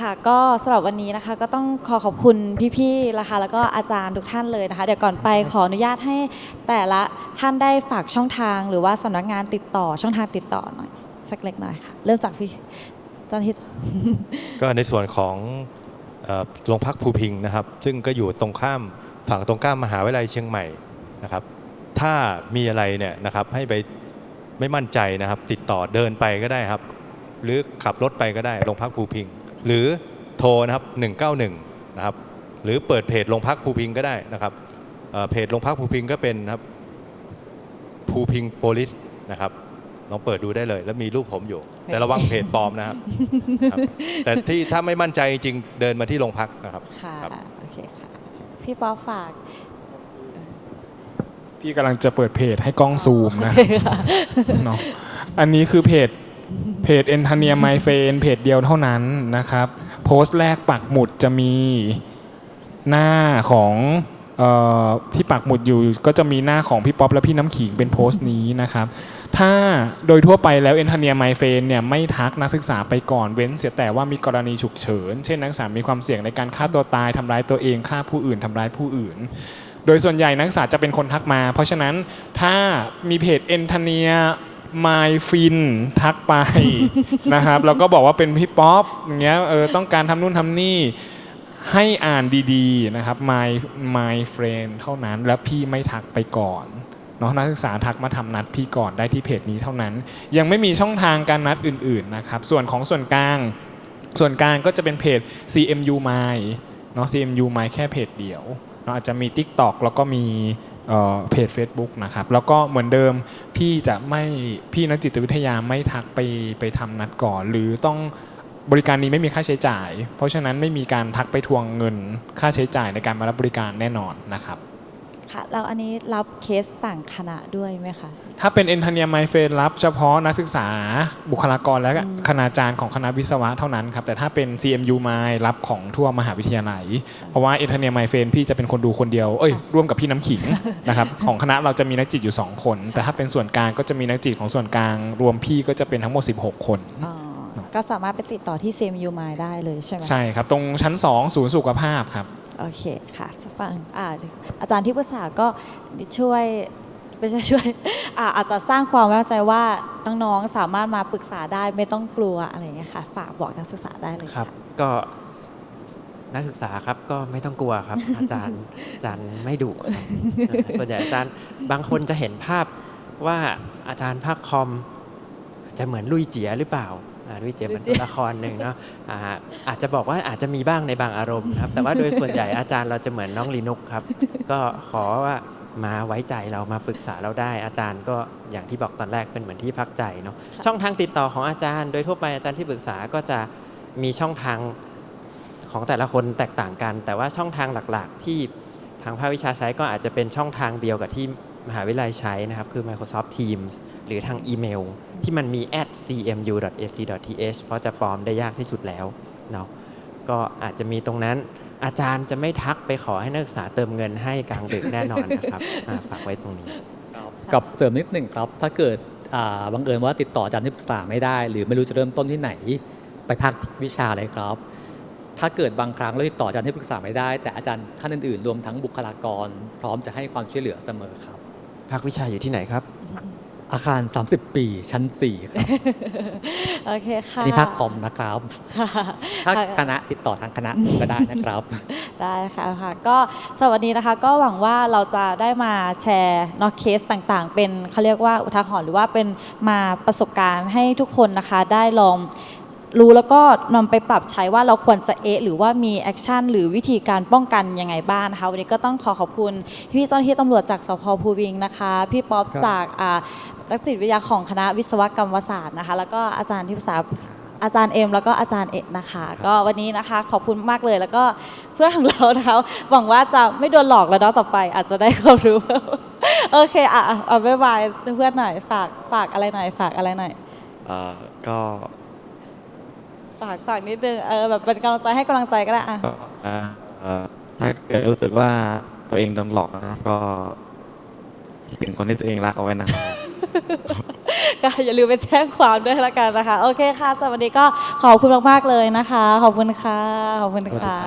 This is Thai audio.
ค่ะก็สำหรับวันนี้นะคะก็ต้องขอขอบคุณพี่ๆนะคะแล้วก็อาจารย์ทุกท่านเลยนะคะ เดี๋ยวก่อนไปขออนุญาตให้แต่ละท่านได้ฝากช่องทางหรือว่าสำนักงานติดต่อช่องทางติดต่อหน่อยสักเล็กน้อยค่ะ เริ่มจากพี่เจ้าหน้าที่ก็ในส่วนของเอ่อโรงพักภูพิงค์นะครับ ซึ่งก็อยู่ตรงข้ามฝั่งตรงข้ามมหาวิทยาลัยเชียงใหม่นะครับ ถ้ามีอะไรเนี่ยนะครับให้ไปไม่มั่นใจนะครับ ติดต่อเดินไปก็ได้ครับ หรือขับรถไปก็ได้โรงพักภูพิงค์ หรือโทรนะครับ191นะครับหรือเปิดเพจโรงพักภูพิงค์ก็ได้นะครับเอ่อเพจโรงพักภูพิงค์ก็เป็นนะครับภูพิงโพลิสนะครับลองเปิดดูได้เลย แล้วมีรูปผมอยู่ แต่ระวังเพจปลอมนะครับครับแต่ที่ถ้าไม่มั่นใจจริงๆเดินมาที่โรงพักนะครับค่ะครับโอเคค่ะพี่ป๊อปฝาก พี่กำลังจะเปิดเพจให้กล้องซูมนะเนาะอันนี้คือเพจ เพจเอนทเนียไมเฟนเพจเดียวเท่านั้นนะครับ โพสต์แรกปักหมุดจะมีหน้าของออที่ปักหมุดอยู่ก็จะมีหน้าของพี่ป๊อปและพี่น้ำขิงเป็นโพสต์นี้นะครับ ถ้าโดยทั่วไปแล้วเอนทเนียไมเฟนเนี่ยไม่ทักนักศึกษาไปก่อนเว้นเสียแต่ว่ามีกรณีฉุกเฉิน เช่นนักศึกษามีความเสี่ยงในการฆ่าตัวตายทำร้ายตัวเองฆ่าผู้อื่นทำร้ายผู้อื่น โดยส่วนใหญ่นักศึกษาจะเป็นคนทักมา เพราะฉะนั้นถ้ามีเพจเอนทเนีย มายฟินทักไป นะครับแล้วก็บอกว่าเป็นพี่ป๊อปอย่างเงี้ยเออต้องการทำนู่นทำนี่ให้อ่านดีๆนะครับ my my friend เท่านั้น แล้วพี่ไม่ทักไปก่อนเนาะนักศึกษาทักมาทำนัดพี่ก่อนได้ที่เพจนี้เท่านั้น ยังไม่มีช่องทางการนัดอื่นๆนะครับ ส่วนของส่วนกลาง ส่วนกลางก็จะเป็นเพจ CMU My เนาะ CMU My แค่เพจเดียวเนาะอาจจะมี TikTok แล้วก็มี เพจ Facebook นะครับแล้วก็เหมือนเดิมพี่จะไม่พี่นักจิตวิทยาไม่ทักไปไปทำนัดก่อน หรือต้องบริการนี้ไม่มีค่าใช้จ่าย เพราะฉะนั้นไม่มีการทักไปทวงเงินค่าใช้จ่ายในการมารับบริการแน่นอนนะครับ ค่ะแล้วอันนี้รับเคสต่างคณะด้วยไหมคะ ถ้าเป็น e n t a n i a m y f r i e n d รับเฉพาะนักศึกษาบุคลากรและคณาจารย์ของคณะวิศวะเท่านั้นครับ แต่ถ้าเป็น CMU m y รับของทั่วมหาวิทยาลัย เพราะว่า e n t a n i a m y f r i e n d พี่จะเป็นคนดูคนเดียว เอ้ย ร่วมกับพี่น้ำขิงนะครับ ของคณะเราจะมีนักจิตอยู่ 2 คน แต่ถ้าเป็นส่วนกลางก็จะมีนักจิตของส่วนกลาง รวมพี่ก็จะเป็นทั้งหมด 16 คนอ๋อก็สามารถไปติดต่อที่เซมยูมายได้เลยใช่ไหมใช่ครับ ตรงชั้น 2 ศูนย์สุขภาพครับ โอเคค่ะฟังอาอาจารย์ที่ปรึกษาก็ช่วยไม่ใช่ช่วยอาอาจจะสร้างความไว้วางใจว่าน้องๆสามารถมาปรึกษาได้ไม่ต้องกลัวอะไรอย่างเงี้ยค่ะ ฝากบอกนักศึกษาได้เลยครับ ก็นักศึกษาครับก็ไม่ต้องกลัวครับ อาจารย์อาจารย์ไม่ดุครับส่วนใหญ่อาจารย์บางคนจะเห็นภาพว่าอาจารย์ภาคคอมจจะเหมือนลุยเจียหรือเปล่า อ่าลุยเจียเป็นตัวละครหนึ่งเนาะอ่าอาจจะบอกว่าอาจจะมีบ้างในบางอารมณ์ครับ แต่ว่าโดยส่วนใหญ่อาจารย์เราจะเหมือนน้องลีนุกครับ ก็ขอว่ามาไว้ใจเรามาปรึกษาเราได้อาจารย์ก็อย่างที่บอกตอนแรกเป็นเหมือนที่พักใจเนาะค่ะช่องทางติดต่อของอาจารย์ โดยทั่วไปอาจารย์ที่ปรึกษาก็จะมีช่องทางของแต่ละคนแตกต่างกัน แต่ว่าช่องทางหลักๆ ที่ทางภาควิชาใช้ก็อาจจะเป็นช่องทางเดียวกับที่มหาวิทยาลัยใช้นะครับ คือ Microsoft Teams หรือทางอีเมล ที่มันมี at cmu.ac.th เพราะจะปลอมได้ยากที่สุดแล้วเนาะก็อาจจะมีตรงนั้นอาจารย์จะไม่ทักไปขอให้นักศึกษาเติมเงินให้กลางดึกแน่นอนนะครับอ่าฝากไว้ตรงนี้กับเสริมนิดหนึ่งครับ ถ้าเกิดอ่าบังเอิญว่าติดต่ออาจารย์ที่ปรึกษาไม่ได้ หรือไม่รู้จะเริ่มต้นที่ไหน ไปภาควิชาเลยครับ ถ้าเกิดบางครั้งเราติดต่ออาจารย์ที่ปรึกษาไม่ได้ แต่อาจารย์ท่านอื่นๆ รวมทั้งบุคลากร พร้อมจะให้ความช่วยเหลือเสมอครับภาควิชาอยู่ที่ไหนครับ อาคาร 30 ปี ชั้น 4 ครับโอเคค่ะอันนี่ภาคคอมนะครับค่ะถ้าค่ะคณะติดต่อทางคณะก็ได้นะครับ ได้ค่ะค่ะ ก็สำหรับวันนี้นะคะ ก็หวังว่าเราจะได้มาแชร์เนอกเคสต่างๆ เป็นเขาเรียกว่าอุทาหรณ์หรือว่าเป็นมาประสบการณ์ให้ทุกคนนะคะได้ลอง รู้แล้วก็นำไปปรับใช้ว่าเราควรจะเอะหรือว่ามีแอคชั่นหรือวิธีการป้องกันยังไงบ้างนะคะวันนี้ก็ต้องขอขอบคุณพี่เจ้าหน้าที่ตำรวจจากสพภูวิงนะคะ พี่ป๊อปครับจากอ่านักจิตวิทยาของคณะวิศวกรรมศาสตร์นะคะ แล้วก็อาจารย์ที่ปรึกษาอาจารย์เอ็มแล้วก็อาจารย์เอกนะคะ ก็วันนี้นะคะขอบคุณมากเลยแล้วก็เพื่อนของเรานะคะหวังว่าจะไม่โดนหลอกแล้วเนาะต่อไป อาจจะได้ความรู้ โอเคอะอะเอาบ๊ายบายเพื่อนๆหน่อยฝากฝากอะไรหน่อยฝากอะไรหน่อย เอ่อก็ ฝากฝากนิดนึงเออแบบเป็นกำลังใจให้กำลังใจก็ได้อะก็อ่าเอ่อถ้าเกิดรู้สึกว่าตัวเองโดนหลอกนะก็คิดถึงคนที่ตัวเองรักเอาไว้นะครับก็อย่าลืมไปแจ้งความด้วยละกันนะคะ โอเคค่ะสวัสดีก็ขอบคุณมากๆเลยนะคะ ขอบคุณค่ะ ขอบคุณค่ะ